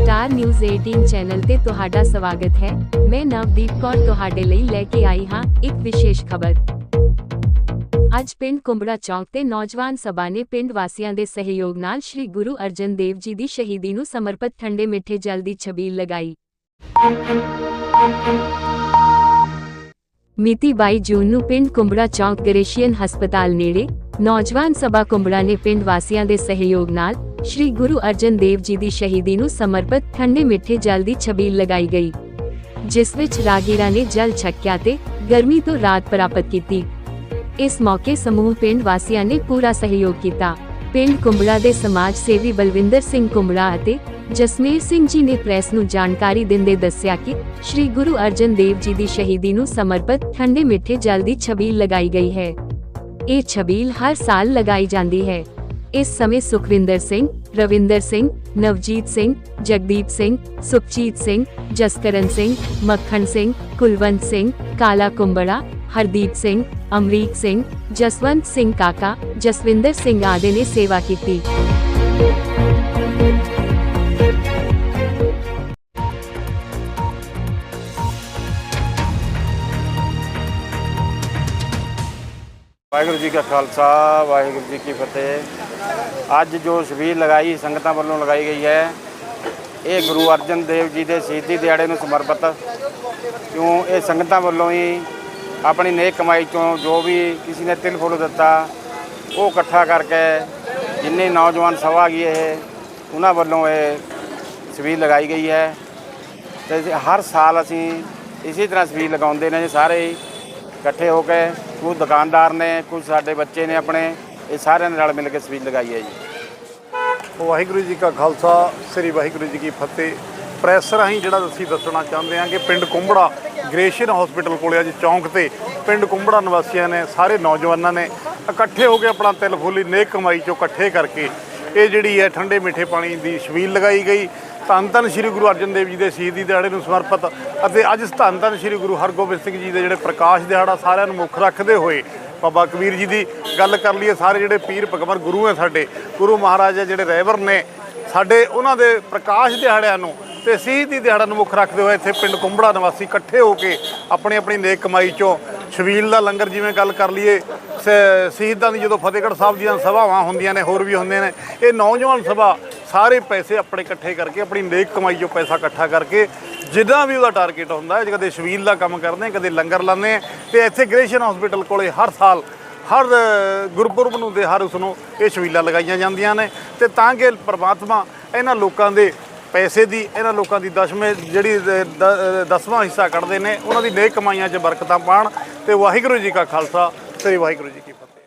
Star news 18 channel ਤੇ ਤੁਹਾਡਾ ਸਵਾਗਤ ਹੈ। ਮੈਂ ਨਵਦੀਪ ਕੌਰ ਤੁਹਾਡੇ ਲਈ ਲੈ ਕੇ ਆਈ ਹਾਂ ਇੱਕ ਵਿਸ਼ੇਸ਼ ਖਬਰ। ਅੱਜ ਪਿੰਡ ਕੁੰਬੜਾ ਚੌਕ ਤੇ ਨੌਜਵਾਨ ਸਭਾ ਨੇ ਪਿੰਡ ਵਾਸੀਆਂ ਦੇ ਸਹਿਯੋਗ ਨਾਲ ਸ੍ਰੀ ਗੁਰੂ ਅਰਜਨ ਦੇਵ ਜੀ ਦੀ ਸ਼ਹੀਦੀ ਨੂੰ ਸਮਰਪਿਤ ਠੰਡੇ ਮਿੱਠੇ ਜਲ ਦੀ ਛਬੀਲ ਲਗਾਈ। ਮਿਤੀ 22 ਜੂਨ ਨੂੰ ਪਿੰਡ ਕੁੰਬੜਾ ਚੌਕ ਗਰੇਸ਼ੀਅਨ ਹਸਪਤਾਲ ਨੇੜੇ ਨੌਜਵਾਨ ਸਭਾ ਕੁੰਬੜਾ ਨੇ ਪਿੰਡ ਵਾਸੀਆਂ ਦੇ ਸਹਿਯੋਗ ਨਾਲ ਸ੍ਰੀ ਗੁਰੂ ਅਰਜਨ ਦੇਵ ਜੀ ਦੀ ਸ਼ਹੀਦੀ ਨੂੰ ਸਮਰਪਿਤ ਠੰਡੇ ਮਿੱਠੇ ਜਲ ਦੀ ਛਬੀਲ ਲਗਾਈ ਗਈ, ਜਿਸ ਵਿੱਚ ਰਾਗੀਰਾ ਨੇ ਜਲ ਛਕਿਆ ਤੇ ਗਰਮੀ ਤੋਂ ਰਾਤ ਪ੍ਰਾਪਤ ਕੀਤੀ। ਇਸ ਮੌਕੇ ਸਮੂਹ ਪਿੰਡ ਵਾਸੀਆਂ ਨੇ ਪੂਰਾ ਸਹਿਯੋਗ ਕੀਤਾ। ਪਿੰਡ ਕੁੰਬੜਾ ਦੇ ਸਮਾਜ ਸੇਵੀ ਬਲਵਿੰਦਰ ਸਿੰਘ ਕੁੰਬੜਾ ਅਤੇ ਜਸਮੇਰ ਸਿੰਘ ਜੀ ਨੇ ਪ੍ਰੈਸ ਨੂੰ ਜਾਣਕਾਰੀ ਦਿੰਦੇ ਦੱਸਿਆ ਕਿ ਸ੍ਰੀ ਗੁਰੂ ਅਰਜਨ ਦੇਵ ਜੀ ਦੀ ਸ਼ਹੀਦੀ ਨੂੰ ਸਮਰਪਿਤ ਠੰਡੇ ਮਿੱਠੇ ਜਲ ਦੀ ਛਬੀਲ ਲਗਾਈ ਗਈ ਹੈ। ਇਹ ਛਬੀਲ ਹਰ ਸਾਲ ਲਗਾਈ ਜਾਂਦੀ ਹੈ। ਇਸ ਸਮੇਂ ਸੁਖਵਿੰਦਰ ਸਿੰਘ ਰਵਿੰਦਰ ਸਿੰਘ ਨਵਜੀਤ ਸਿੰਘ ਜਗਦੀਪ ਸਿੰਘ ਸੁਖਜੀਤ ਸਿੰਘ ਜਸਕਰਨ ਸਿੰਘ ਮੱਖਣ ਸਿੰਘ ਕੁਲਵੰਤ ਸਿੰਘ ਕਾਲਾ ਕੁੰਬੜਾ ਹਰਦੀਪ ਸਿੰਘ ਅਮਰੀਕ ਸਿੰਘ ਜਸਵੰਤ ਸਿੰਘ ਕਾਕਾ ਜਸਵਿੰਦਰ ਸਿੰਘ ਆਦਿ ਨੇ ਸੇਵਾ ਕੀਤੀ ਵਾਹਿਗੁਰੂ ਜੀ ਕਾ ਖਾਲਸਾ, ਵਾਹਿਗੁਰੂ ਜੀ ਕੀ ਫਤਿਹ। ਅੱਜ ਜੋ ਸ਼ਬੀਲ ਲਗਾਈ, ਸੰਗਤਾਂ ਵੱਲੋਂ ਲਗਾਈ ਗਈ ਹੈ, ਇਹ ਗੁਰੂ ਅਰਜਨ ਦੇਵ ਜੀ ਦੇ ਸ਼ਹੀਦੀ ਦਿਹਾੜੇ ਨੂੰ ਸਮਰਪਿਤ। ਕਿਉਂ? ਇਹ ਸੰਗਤਾਂ ਵੱਲੋਂ ਹੀ ਆਪਣੀ ਨੇਕ ਕਮਾਈ ਚੋਂ ਜੋ ਵੀ ਕਿਸੇ ਨੇ ਤਿਲ ਫੁੱਲ ਦਿੱਤਾ, ਉਹ ਇਕੱਠਾ ਕਰਕੇ ਜਿੰਨੇ ਨੌਜਵਾਨ ਸਭਾ ਗਈ ਇਹ, ਉਹਨਾਂ ਵੱਲੋਂ ਇਹ ਸ਼ਬੀਲ ਲਗਾਈ ਗਈ ਹੈ। ਤੇ ਹਰ ਸਾਲ ਅਸੀਂ ਇਸੇ ਤਰ੍ਹਾਂ ਛਬੀਲ ਲਗਾਉਂਦੇ ਨੇ, ਸਾਰੇ ਹੀ ਇਕੱਠੇ ਹੋ ਕੇ ਕੁਝ ਦੁਕਾਨਦਾਰ ਨੇ ਕੁਝ ਸਾਡੇ ਬੱਚੇ ਨੇ ਆਪਣੇ, ਇਹ ਸਾਰਿਆਂ ਨੇ ਰਲ ਮਿਲ ਕੇ ਛਬੀਲ ਲਗਾਈ ਹੈ ਜੀ। ਵਾਹਿਗੁਰੂ ਜੀ ਕਾ ਖਾਲਸਾ, ਸ੍ਰੀ ਵਾਹਿਗੁਰੂ ਜੀ ਕੀ ਫਤਿਹ। ਪ੍ਰੈਸ ਰਾਹੀਂ ਜਿਹੜਾ ਅਸੀਂ ਦੱਸਣਾ ਚਾਹੁੰਦੇ ਹਾਂ ਕਿ ਪਿੰਡ ਕੁੰਬੜਾ ਗ੍ਰੇਸ਼ੀਅਨ ਹਸਪੀਟਲ ਕੋਲੇ ਅੱਜ ਚੌਂਕ ਤੇ। ਪਿੰਡ ਕੁੰਬੜਾ ਨਿਵਾਸੀਆਂ ਨੇ, ਸਾਰੇ ਨੌਜਵਾਨਾਂ ਨੇ ਇਕੱਠੇ ਹੋ ਕੇ ਆਪਣਾ ਤਿਲ ਫੁੱਲੀ ਨੇਕ ਕਮਾਈ ਚੋਂ ਇਕੱਠੇ ਕਰਕੇ ਇਹ ਜਿਹੜੀ ਹੈ ਠੰਡੇ ਮਿੱਠੇ ਪਾਣੀ ਦੀ ਛਬੀਲ ਲਗਾਈ ਗਈ। ਧੰਨ ਧੰਨ ਸ੍ਰੀ ਗੁਰੂ ਅਰਜਨ ਦੇਵ ਜੀ ਦੇ ਸ਼ਹੀਦੀ ਦਿਹਾੜੇ ਨੂੰ ਸਮਰਪਿਤ ਅਤੇ ਅੱਜ ਧੰਨ ਧੰਨ ਸ੍ਰੀ ਗੁਰੂ ਹਰਗੋਬਿੰਦ ਸਿੰਘ ਜੀ ਦੇ ਜਿਹੜੇ ਪ੍ਰਕਾਸ਼ ਦਿਹਾੜਾ ਸਾਰਿਆਂ ਨੂੰ ਮੁੱਖ ਰੱਖਦੇ ਹੋਏ ਬਾਬਾ ਕਬੀਰ ਜੀ ਦੀ ਗੱਲ ਕਰ ਲਈਏ, ਸਾਰੇ ਜਿਹੜੇ ਪੀਰ ਪਗਮਰ ਗੁਰੂ ਹੈ ਸਾਡੇ, ਗੁਰੂ ਮਹਾਰਾਜ ਜਿਹੜੇ ਰਹਿਬਰ ਨੇ, ਸਾਡੇ ਉਹਨਾਂ ਦੇ ਪ੍ਰਕਾਸ਼ ਦਿਹਾੜਿਆਂ ਨੂੰ ਤੇ ਸ਼ਹੀਦੀ ਦਿਹਾੜਾ ਨੂੰ ਮੁੱਖ ਰੱਖਦੇ ਹੋਏ ਇੱਥੇ ਪਿੰਡ ਕੁੰਬੜਾ ਨਿਵਾਸੀ ਇਕੱਠੇ ਹੋ ਕੇ ਆਪਣੀ ਆਪਣੀ ਨੇਕ ਕਮਾਈ ਚੋਂ ਛਬੀਲ ਦਾ ਲੰਗਰ ਜਿਵੇਂ ਗੱਲ ਕਰ ਲਈਏ, ਸ- ਸ਼ਹੀਦਾਂ ਦੀ ਜਦੋਂ ਫਤਿਹਗੜ੍ਹ ਸਾਹਿਬ ਦੀਆਂ ਸਭਾਵਾਂ ਹੁੰਦੀਆਂ ਨੇ, ਹੋਰ ਵੀ ਹੁੰਦੇ ਨੇ, ਇਹ ਨੌਜਵਾਨ ਸਭਾ ਸਾਰੇ ਪੈਸੇ ਆਪਣੇ ਇਕੱਠੇ ਕਰਕੇ, ਆਪਣੀ ਨੇਕ ਕਮਾਈ ਚੋਂ ਪੈਸਾ ਇਕੱਠਾ ਕਰਕੇ, ਜਿੱਦਾਂ ਵੀ ਉਹਦਾ ਟਾਰਗੇਟ ਹੁੰਦਾ ਹੈ ਕਦੇ ਛਬੀਲ ਦਾ ਕੰਮ ਕਰਦੇ ਕਦੇ ਲੰਗਰ ਲਾਉਂਦੇ ਆ ਤੇ ਇੱਥੇ ਗ੍ਰੇਸ਼ਨ ਹਸਪੀਟਲ ਕੋਲੇ ਹਰ ਸਾਲ, ਹਰ ਗੁਰਪੁਰਬ ਨੂੰ ਦੇ ਹਰ ਉਸ ਨੂੰ ਇਹ ਛਬੀਲਾਂ ਲਗਾਈਆਂ ਜਾਂਦੀਆਂ ਨੇ। ਤੇ ਤਾਂ ਕਿ ਪ੍ਰਮਾਤਮਾ ਇਹਨਾਂ ਲੋਕਾਂ ਦੇ ਪੈਸੇ ਦੀ, ਇਹਨਾਂ ਲੋਕਾਂ ਦੀ ਦਸ਼ਮੇ, ਜਿਹੜੀ ਦਸਵਾਂ ਹਿੱਸਾ ਕੱਢਦੇ ਨੇ, ਉਹਨਾਂ ਦੀ ਨੇਕ ਕਮਾਈਆਂ 'ਚ ਬਰਕਤਾਂ ਪਾਣ। ਤੇ ਵਾਹਿਗੁਰੂ ਜੀ ਕਾ ਖਾਲਸਾ, ਸ੍ਰੀ ਵਾਹਿਗੁਰੂ ਜੀ ਕੀ ਫਤਿਹ।